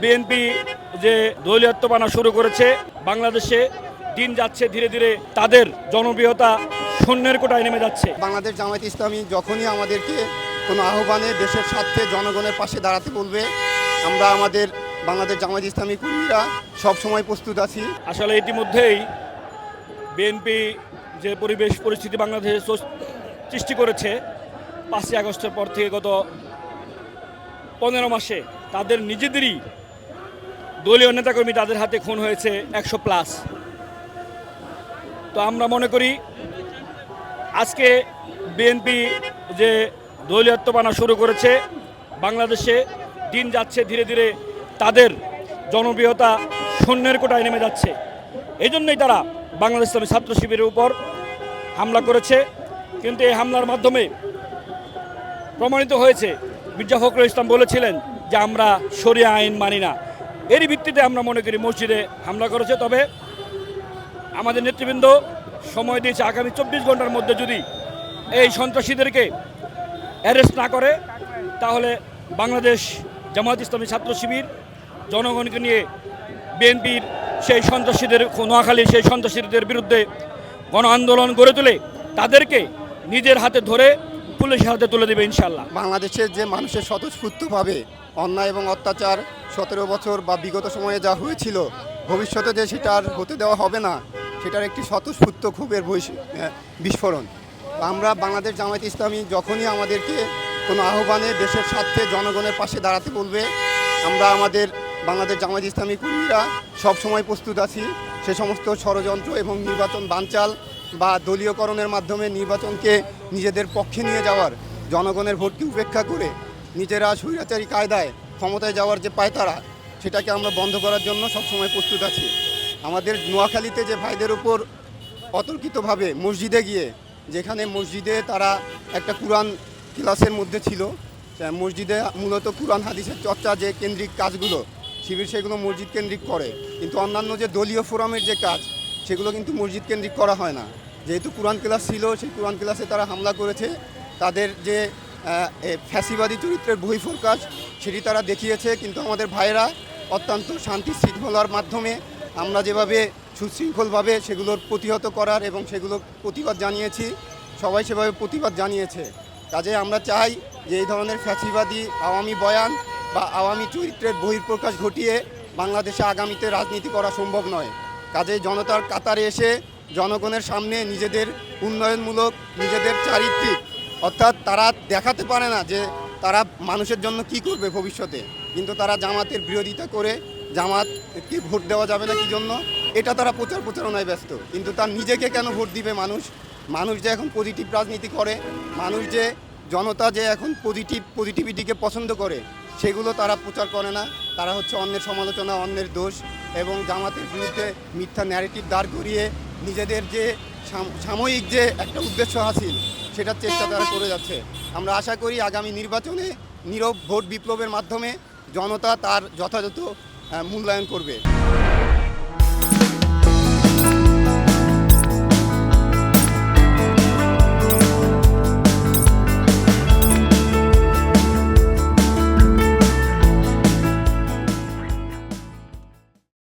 BNP যে দলীয়ত্ববানা শুরু করেছে বাংলাদেশে দিন যাচ্ছে ধীরে ধীরে তাদের জনপ্রিয়তা শূন্যের কোটায় নেমে যাচ্ছে। বাংলাদেশ জামায়াত ইসলামী যখনই আমাদেরকে কোনো আহ্বানে দেশের স্বার্থে জনগণের পাশে দাঁড়াতে বলবে আমরা আমাদের বাংলাদেশ জামায়াত ইসলামী কর্মীরা সবসময় প্রস্তুত আছি। আসলে ইতিমধ্যেই বিএনপি যে পরিবেশ পরিস্থিতি বাংলাদেশে সৃষ্টি করেছে পাঁচই আগস্টের পর থেকে গত পনেরো মাসে তাদের নিজেদেরই দলীয় নেতাকর্মী তাদের হাতে খুন হয়েছে একশো প্লাস। তো আমরা মনে করি আজকে বিএনপি যে দলীয়ত্ববানা শুরু করেছে, বাংলাদেশে দিন যাচ্ছে ধীরে ধীরে তাদের জনপ্রিয়তা শূন্যের কোটায় নেমে যাচ্ছে। এই জন্যই তারা বাংলাদেশ ইসলামী ছাত্র শিবিরের উপর হামলা করেছে। কিন্তু এই হামলার মাধ্যমে প্রমাণিত হয়েছে, মির্জা ফখরুল ইসলাম বলেছিলেন যে আমরা সরিয়া আইন মানি না। এরই ভিত্তিতে আমরা মনে করি মসজিদে হামলা করেছে। তবে আমাদের নেতৃবৃন্দ সময় দিয়েছে আগামী চব্বিশ ঘণ্টার মধ্যে যদি এই সন্ত্রাসীদেরকে অ্যারেস্ট না করে, তাহলে বাংলাদেশ জামায়াত ইসলামী ছাত্র শিবির জনগণকে নিয়ে বিএনপির সেই সন্ত্রাসীদের, নোয়াখালীর সেই সন্ত্রাসীদের বিরুদ্ধে গণ আন্দোলন গড়ে তুলে তাদেরকে নিজের হাতে ধরে পুলিশের হাতে তুলে দেবে ইনশাল্লাহ বাংলাদেশের যে মানুষের স্বতঃস্ফূর্তভাবে অন্যায় এবং অত্যাচার সতেরো বছর বা বিগত সময়ে যা হয়েছিল, ভবিষ্যতে যে সেটা আর হতে দেওয়া হবে না, সেটার একটি স্বতঃস্ফূর্ত ক্ষোভের বিস্ফোরণ। আমরা বাংলাদেশ জামায়াত ইসলামী যখনই আমাদেরকে কোনো আহ্বানে দেশের স্বার্থে জনগণের পাশে দাঁড়াতে বলবে, আমরা আমাদের বাংলাদেশ জামায়াত ইসলামী কর্মীরা সবসময় প্রস্তুত আছি। সে সমস্ত ষড়যন্ত্র এবং নির্বাচন বানচাল বা দলীয়করণের মাধ্যমে নির্বাচনকে নিজেদের পক্ষে নিয়ে যাওয়ার, জনগণের ভোটকে উপেক্ষা করে নিজেরা স্বৈরাচারী কায়দায় ক্ষমতায় যাওয়ার যে পায়তারা, সেটাকে আমরা বন্ধ করার জন্য সবসময় প্রস্তুত আছি। আমাদের নোয়াখালীতে যে ভাইদের উপর অতর্কিতভাবে মসজিদে গিয়ে, যেখানে মসজিদে তারা একটা কোরআন ক্লাসের মধ্যে ছিল মসজিদে মূলত কোরআন হাদিসের চর্চা যে কেন্দ্রিক কাজগুলো, শিবির সেগুলো মসজিদ কেন্দ্রিক করে। কিন্তু অন্যান্য যে দলীয় ফোরামের যে কাজ সেগুলো কিন্তু মসজিদ কেন্দ্রিক করা হয় না। যেহেতু কোরআন ক্লাস ছিল, সেই কোরআন ক্লাসে তারা হামলা করেছে। তাদের যে ফ্যাসিবাদী চরিত্রের বহিঃপ্রকাশ, সেটি তারা দেখিয়েছে। কিন্তু আমাদের ভাইয়েরা অত্যন্ত শান্তি শৃঙ্খলার মাধ্যমে আমরা যেভাবে সুশৃঙ্খলভাবে সেগুলোর প্রতিহত করার এবং সেগুলোর প্রতিবাদ জানিয়েছি, সবাই সেভাবে প্রতিবাদ জানিয়েছে। কাজে আমরা চাই যে এই ধরনের ফ্যাসিবাদী আওয়ামী বয়ান বা আওয়ামী চরিত্রের বহিঃপ্রকাশ ঘটিয়ে বাংলাদেশে আগামীতে রাজনীতি করা সম্ভব নয়। কাজে জনতার কাতারে এসে জনগণের সামনে নিজেদের উন্নয়নমূলক, নিজেদের চারিত্রিক, অর্থাৎ তারা দেখাতে পারে না যে তারা মানুষের জন্য কি করবে ভবিষ্যতে। কিন্তু তারা জামাতের বিরোধিতা করে জামাতকে ভোট দেওয়া যাবে না কি জন্য, এটা তারা প্রচার প্রচারণায় ব্যস্ত। কিন্তু তার নিজেকে কেন ভোট দিবে মানুষ? মানুষ যে এখন পজিটিভ রাজনীতি করে, মানুষ যে জনতা যে এখন পজিটিভ পজিটিভিটিকে পছন্দ করে, সেগুলো তারা প্রচার করে না। তারা হচ্ছে অন্যের সমালোচনা, অন্যের দোষ। এবং জামাতের বিরুদ্ধে মিথ্যা ন্যারেটিভ দাঁড় করিয়ে নিজেদের যে সাম- সাময়িক যে একটা উদ্দেশ্য হাসিল, সেটার চেষ্টা তারা করে যাচ্ছে। আমরা আশা করি আগামী নির্বাচনে নীরব ভোট বিপ্লবের মাধ্যমে জনতা তার যথাযথ মূল্যায়ন করবে।